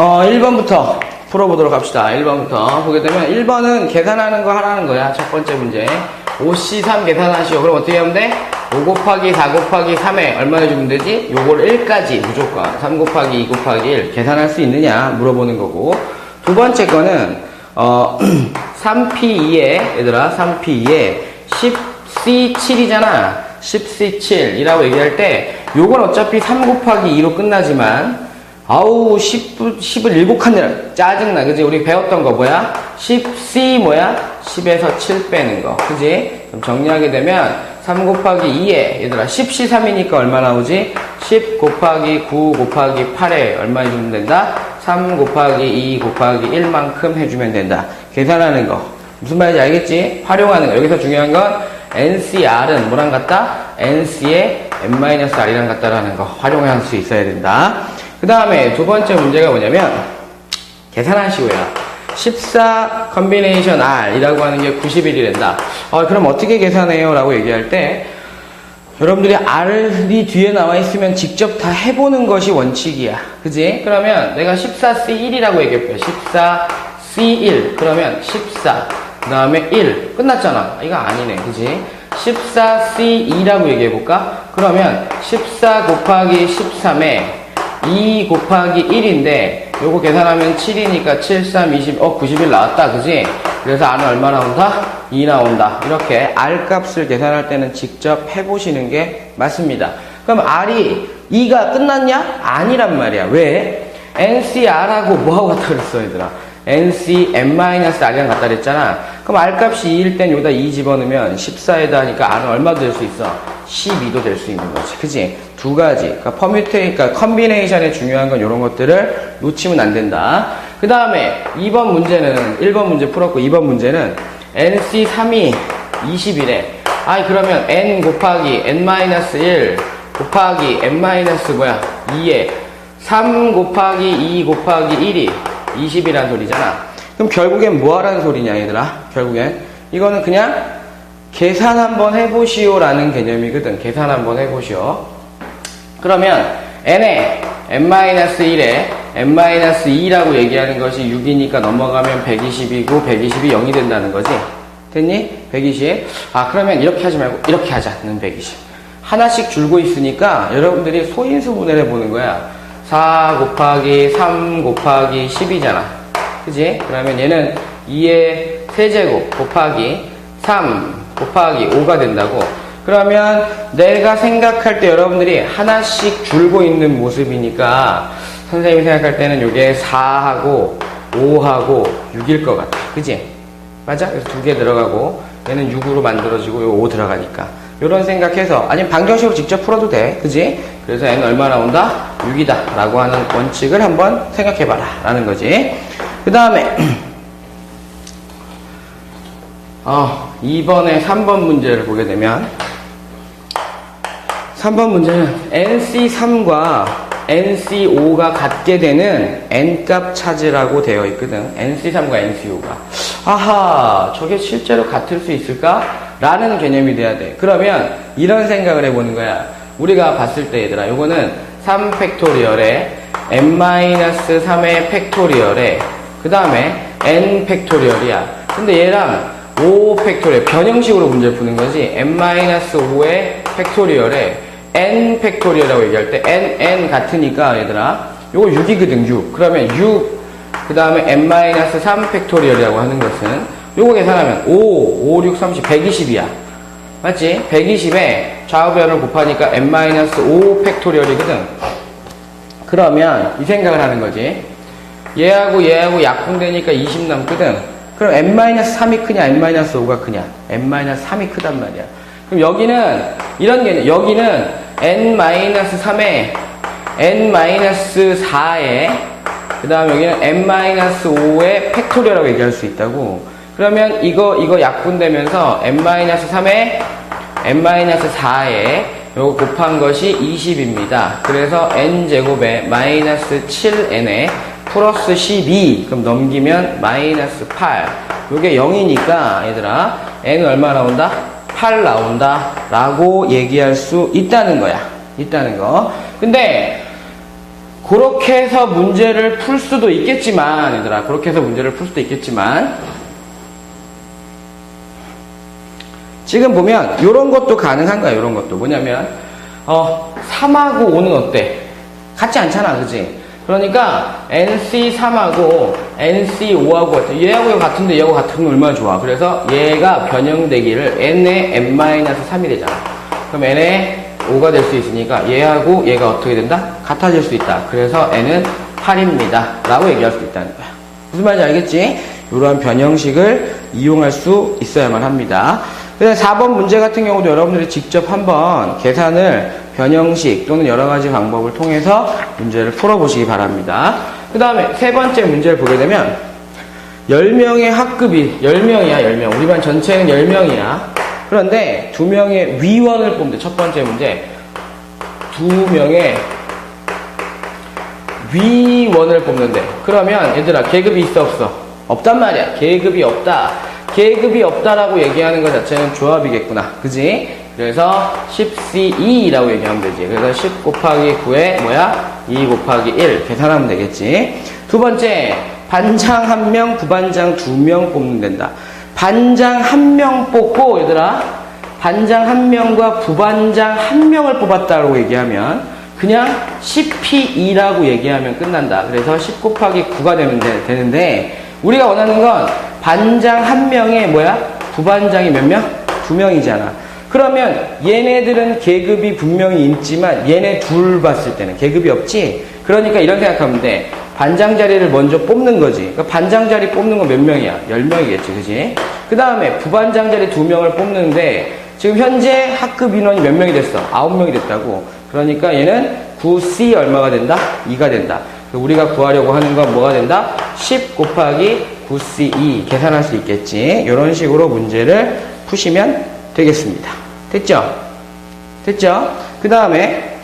어, 1번부터 풀어보도록 합시다. 1번부터 보게 되면 1번은 계산하는 거 하라는 거야. 첫 번째 문제. 5C3 계산하시오. 그럼 어떻게 하면 돼? 5 곱하기 4 곱하기 3에 얼마 해주면 되지? 요걸 1까지 무조건 3 곱하기 2 곱하기 1 계산할 수 있느냐 물어보는 거고 두 번째 거는 어 3P2에 얘들아 3P2에 10C7이잖아 10C7이라고 얘기할 때 요건 어차피 3 곱하기 2로 끝나지만 아우 10, 10을 7칸 내라. 짜증나. 그지? 우리 배웠던 거 뭐야? 10C 뭐야? 10에서 7 빼는 거. 그지? 그럼 정리하게 되면 3 곱하기 2에 얘들아 10C 3이니까 얼마 나오지? 10 곱하기 9 곱하기 8에 얼마 해주면 된다? 3 곱하기 2 곱하기 1만큼 해주면 된다. 계산하는 거. 무슨 말인지 알겠지? 활용하는 거. 여기서 중요한 건 NCR은 뭐랑 같다? NC의 N-R이랑 같다라는 거. 활용할 수 있어야 된다 그 다음에 두 번째 문제가 뭐냐면 계산하시고요. 14 컨비네이션 R이라고 하는 게 91이 된다. 어, 그럼 어떻게 계산해요? 라고 얘기할 때 여러분들이 R이 뒤에 나와 있으면 직접 다 해보는 것이 원칙이야. 그지? 그러면 내가 14C1이라고 얘기해볼게요. 14C1. 그러면 14. 그 다음에 1. 끝났잖아. 이거 아니네. 그지? 14C2라고 얘기해볼까? 그러면 14 곱하기 13에 2 곱하기 1인데 요거 계산하면 7이니까 7, 3, 20, 어 91 나왔다 그지? 그래서 R은 얼마 나온다? 2 나온다 이렇게 R 값을 계산할 때는 직접 해보시는 게 맞습니다 그럼 R이 2가 끝났냐? 아니란 말이야 왜? NCR하고 뭐하고 같다 그랬어 얘들아 NC N-R이랑 같다 그랬잖아 그럼 R 값이 2일 땐 여기다 2 집어넣으면 14에다 하니까 R은 얼마도 될수 있어? 12도 될 수 있는 거지 그지? 두 가지. 그러니까 퍼뮤테이, 그러니까 컨비네이션에 중요한 건 이런 것들을 놓치면 안 된다. 그 다음에 2번 문제는 1번 문제 풀었고 2번 문제는 NC3이 21에 아니 그러면 N 곱하기 N-1 곱하기 N- 뭐야 2에 3 곱하기 2 곱하기 1이 20이란 소리잖아. 그럼 결국엔 뭐 하라는 소리냐 얘들아? 결국엔 이거는 그냥 계산 한번 해보시오 라는 개념이거든. 계산 한번 해보시오. 그러면 n에 n-1에 n-2라고 얘기하는 것이 6이니까 넘어가면 120이고 120이 0이 된다는 거지. 됐니? 120. 아 그러면 이렇게 하지 말고 이렇게 하자 는 120. 하나씩 줄고 있으니까 여러분들이 소인수분해를 해보는 거야. 4 곱하기 3 곱하기 10이잖아. 그지? 그러면 얘는 2의 세제곱 곱하기 3 곱하기 5가 된다고. 그러면 내가 생각할 때 여러분들이 하나씩 줄고 있는 모습이니까 선생님이 생각할 때는 이게 4하고 5하고 6일 것 같아. 그지? 맞아? 그래서 두 개 들어가고 얘는 6으로 만들어지고 요 5 들어가니까 이런 생각해서 아니면 방정식으로 직접 풀어도 돼. 그지? 그래서 얘는 얼마 나온다? 6이다. 라고 하는 원칙을 한번 생각해봐라. 라는 거지. 그 다음에 어, 2번에 3번 문제를 보게 되면 3번 문제는 NC3과 NC5가 같게 되는 N값 찾으라고 되어 있거든. NC3과 NC5가. 아하, 저게 실제로 같을 수 있을까? 라는 개념이 돼야 돼. 그러면 이런 생각을 해보는 거야. 우리가 봤을 때 얘들아, 요거는 3 팩토리얼에 n-3의 팩토리얼에 그 다음에 n 팩토리얼이야. 근데 얘랑 5 팩토리얼, 변형식으로 문제를 푸는 거지. n-5의 팩토리얼에 n 팩토리얼이라고 얘기할 때 n, n 같으니까 얘들아 요거 6이거든 6 그러면 6 그 다음에 n-3 팩토리얼이라고 하는 것은 요거 계산하면 5, 5, 6, 30, 120이야 맞지? 120에 좌우변을 곱하니까 n-5 팩토리얼이거든 그러면 이 생각을 하는 거지 얘하고 얘하고 약분되니까 20 남거든. 그럼 n-3이 크냐 n-5가 크냐? n-3이 크단 말이야. 그럼 여기는 이런 개념. 여기는 n-3에 n-4에 그 다음 여기는 n-5의 팩토리얼이라고 얘기할 수 있다고. 그러면 이거 이거 약분되면서 n-3에 n-4에 요거 곱한 것이 20입니다. 그래서 n제곱에 마이너스 7n에 플러스 12 그럼 넘기면 마이너스 8 요게 0이니까 얘들아 n은 얼마 나온다? 8 나온다 라고 얘기할 수 있다는 거야 있다는 거 근데 그렇게 해서 문제를 풀 수도 있겠지만, 얘들아, 그렇게 해서 문제를 풀 수도 있겠지만, 지금 보면, 요런 것도 가능한 거야, 요런 것도. 뭐냐면, 어, 3하고 5는 어때? 같지 않잖아, 그지? 그러니까, NC3하고 NC5하고 같아. 얘하고 얘 같은데 얘하고 같으면 얼마나 좋아. 그래서 얘가 변형되기를 N에 N-3이 되잖아. 그럼 N에 5가 될 수 있으니까 얘하고 얘가 어떻게 된다? 같아질 수 있다. 그래서 N은 8입니다. 라고 얘기할 수 있다는 거야. 무슨 말인지 알겠지? 이러한 변형식을 이용할 수 있어야만 합니다. 그래서 4번 문제 같은 경우도 여러분들이 직접 한번 계산을 변형식 또는 여러 가지 방법을 통해서 문제를 풀어보시기 바랍니다. 그 다음에 세 번째 문제를 보게 되면 10명의 학급이 10명이야 10명. 우리 반 전체는 10명이야. 그런데 두 명의 위원을 뽑는데 첫 번째 문제. 두 명의 위원을 뽑는데. 그러면 얘들아 계급이 있어 없어? 없단 말이야. 계급이 없다. 계급이 없다라고 얘기하는 것 자체는 조합이겠구나. 그지 그래서 10C2라고 얘기하면 되지 그래서 10 곱하기 9에 뭐야 2 곱하기 1 계산하면 되겠지 두 번째 반장 한 명 부반장 두 명 뽑는 된다 반장 한 명 뽑고 얘들아 반장 한 명과 부반장 한 명을 뽑았다고 얘기하면 그냥 10P2라고 얘기하면 끝난다. 그래서 10 곱하기 9가 되면 되, 되는데 우리가 원하는 건 반장 한 명에 뭐야? 부반장이 몇 명? 두 명이잖아. 그러면 얘네들은 계급이 분명히 있지만 얘네 둘 봤을 때는 계급이 없지? 그러니까 이런 생각하면 돼. 반장 자리를 먼저 뽑는 거지. 그러니까 반장 자리 뽑는 건 몇 명이야? 10명이겠지, 그지? 그 다음에 부반장 자리 두 명을 뽑는데 지금 현재 학급 인원이 몇 명이 됐어? 9명이 됐다고. 그러니까 얘는 9C 얼마가 된다? 2가 된다. 우리가 구하려고 하는 건 뭐가 된다? 10 곱하기 9C2 계산할 수 있겠지. 이런 식으로 문제를 푸시면 되겠습니다. 됐죠? 됐죠? 그 다음에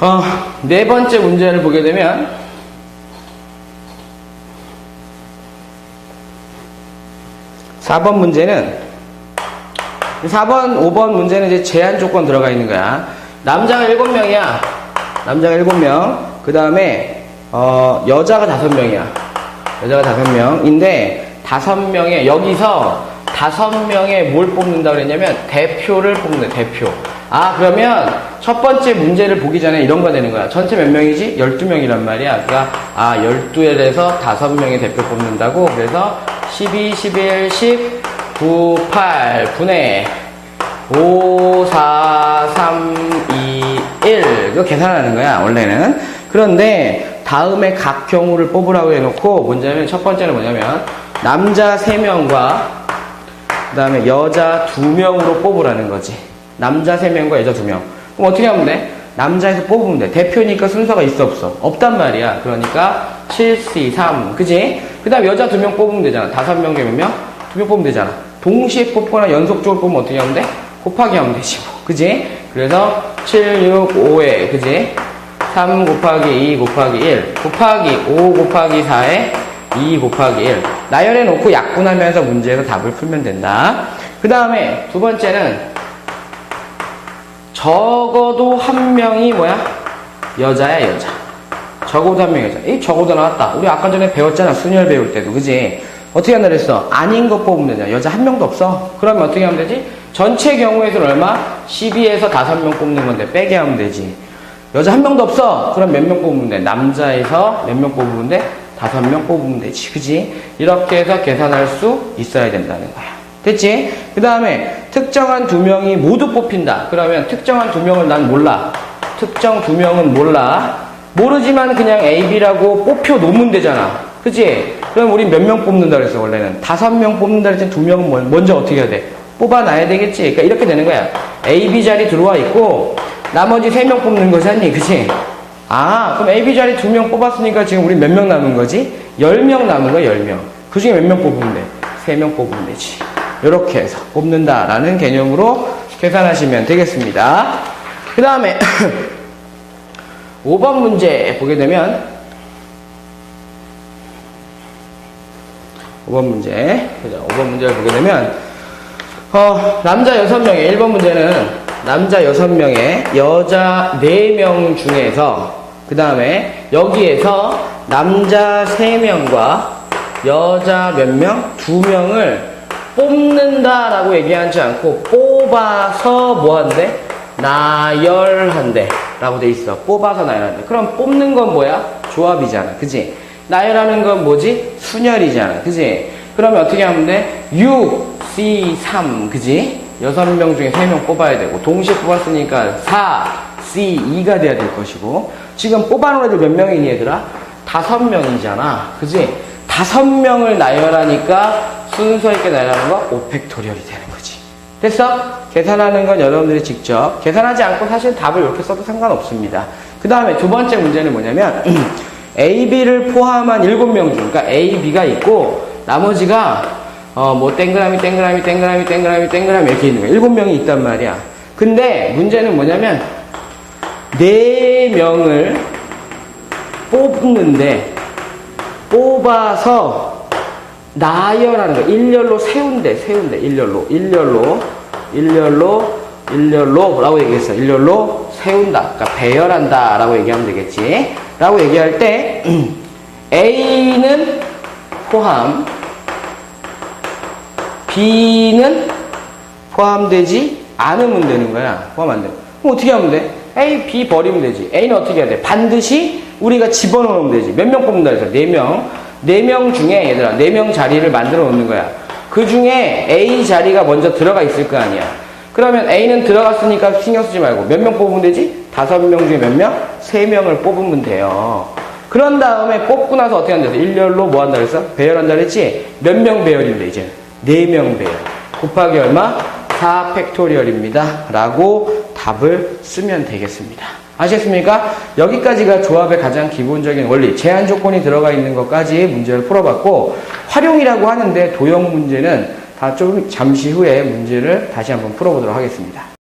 어, 네 번째 문제를 보게 되면 4번 문제는 4번, 5번 문제는 이제 제한 조건 들어가 있는 거야. 남자가 7명이야. 남자가 7명. 그 다음에, 어, 여자가 5명이야. 여자가 5명인데, 5명에, 여기서 5명에 뭘 뽑는다 그랬냐면, 대표를 뽑는 대표. 아, 그러면 첫 번째 문제를 보기 전에 이런 거 되는 거야. 전체 몇 명이지? 12명이란 말이야. 그러니까, 아, 12에서 5명의 대표 뽑는다고? 그래서 12, 11, 10, 9, 8, 9에 5, 4, 3, 2, 1. 이거 계산하는 거야, 원래는. 그런데 다음에 각 경우를 뽑으라고 해놓고 문제는 첫 번째는 뭐냐면 남자 3명과 그 다음에 여자 2명으로 뽑으라는 거지. 남자 3명과 여자 2명. 그럼 어떻게 하면 돼? 남자에서 뽑으면 돼. 대표니까 순서가 있어 없어? 없단 말이야. 그러니까 7, 2, 3. 그지? 그 다음 여자 2명 뽑으면 되잖아. 5명 되면 몇 명? 2명 뽑으면 되잖아. 동시에 뽑거나 연속적으로 뽑으면 어떻게 하면 돼? 곱하기 하면 되지 뭐. 그지? 그래서 7, 6, 5에 그지? 3 곱하기 2 곱하기 1 곱하기 5 곱하기 4에 2 곱하기 1 나열해 놓고 약분하면서 문제에서 답을 풀면 된다. 그 다음에 두 번째는 적어도 한 명이 뭐야? 여자야 여자. 적어도 한 명이 여자. 이 적어도 나왔다. 우리 아까 전에 배웠잖아. 순열 배울 때도. 그지? 어떻게 한다 그랬어? 아닌 거 뽑으면 되잖아. 여자 한 명도 없어. 그러면 어떻게 하면 되지? 전체 경우에서는 얼마? 12에서 5명 뽑는 건데 빼게 하면 되지. 여자 한 명도 없어. 그럼 몇 명 뽑으면 돼? 남자에서 몇 명 뽑으면 돼? 5명 뽑으면 되지. 그지? 이렇게 해서 계산할 수 있어야 된다는 거야. 됐지? 그 다음에 특정한 두 명이 모두 뽑힌다. 그러면 특정한 두 명을 난 몰라. 특정 두 명은 몰라. 모르지만 그냥 A, B라고 뽑혀 놓으면 되잖아. 그치? 그럼 우리 몇 명 뽑는다 그랬어, 원래는. 다섯 명 뽑는다 그랬더니 두 명은 먼저 어떻게 해야 돼? 뽑아놔야 되겠지? 그러니까 이렇게 되는 거야. A, B 자리 들어와 있고, 나머지 세 명 뽑는 거잖니, 그치? 아, 그럼 A, B 자리 두 명 뽑았으니까 지금 우리 몇 명 남은 거지? 열명 남은 거야, 열 명. 그 중에 몇 명 뽑으면 돼? 세명 뽑으면 되지. 이렇게 해서 뽑는다라는 개념으로 계산하시면 되겠습니다. 그 다음에 5번 문제 보게 되면 5번 문제. 그죠? 5번 문제를 보게 되면, 어, 남자 6명에, 1번 문제는 남자 6명에 여자 4명 중에서 그 다음에 여기에서 남자 3명과 여자 몇 명? 2명을 뽑는다 라고 얘기하지 않고 뽑아서 뭐 한대? 나열한대 라고 돼 있어. 뽑아서 나열한대. 그럼 뽑는 건 뭐야? 조합이잖아. 그지? 나열하는 건 뭐지? 순열이잖아. 그지? 그러면 어떻게 하면 돼? 6, C, 3. 그지? 6명 중에 3명 뽑아야 되고 동시에 뽑았으니까 4, C, 2가 돼야 될 것이고 지금 뽑아놓은 애들 몇 명이니 얘들아? 다섯 명이잖아. 그지? 다섯 명을 나열하니까 순서 있게 나열하는 거 오펙토리얼이 되는 거지. 됐어? 계산하는 건 여러분들이 직접 계산하지 않고 사실 답을 이렇게 써도 상관없습니다. 그 다음에 두 번째 문제는 뭐냐면 A, B를 포함한 일곱 명 중, 그러니까 A, B가 있고 나머지가 어, 뭐 땡그라미, 땡그라미, 땡그라미, 땡그라미, 땡그라미 이렇게 있는 거야. 일곱 명이 있단 말이야. 근데 문제는 뭐냐면 네 명을 뽑는데 뽑아서 나열하는 거. 일렬로 세운대 세운대. 일렬로 일렬로 일렬로 일렬로 라고 얘기했어. 일렬로 세운다. 그러니까 배열한다 라고 얘기하면 되겠지. 라고 얘기할 때 A는 포함 B는 포함되지 않으면 되는 거야. 포함 안 돼. 그럼 어떻게 하면 돼? A, B 버리면 되지 A는 어떻게 해야 돼? 반드시 우리가 집어넣으면 되지 몇 명 뽑는다 해서 4명 4명 중에 얘들아 4명 자리를 만들어 놓는 거야 그 중에 A 자리가 먼저 들어가 있을 거 아니야 그러면 A는 들어갔으니까 신경 쓰지 말고 몇 명 뽑으면 되지? 5명 중에 몇 명? 3명을 뽑으면 돼요 그런 다음에 뽑고 나서 어떻게 한다? 일렬로 뭐 한다 그랬어? 배열한다 그랬지? 몇 명 배열인데 이제 4명 배열 곱하기 얼마? 4 팩토리얼입니다 라고 답을 쓰면 되겠습니다 아셨습니까? 여기까지가 조합의 가장 기본적인 원리, 제한 조건이 들어가 있는 것까지 문제를 풀어봤고, 활용이라고 하는데 도형 문제는 다 좀 잠시 후에 문제를 다시 한번 풀어보도록 하겠습니다.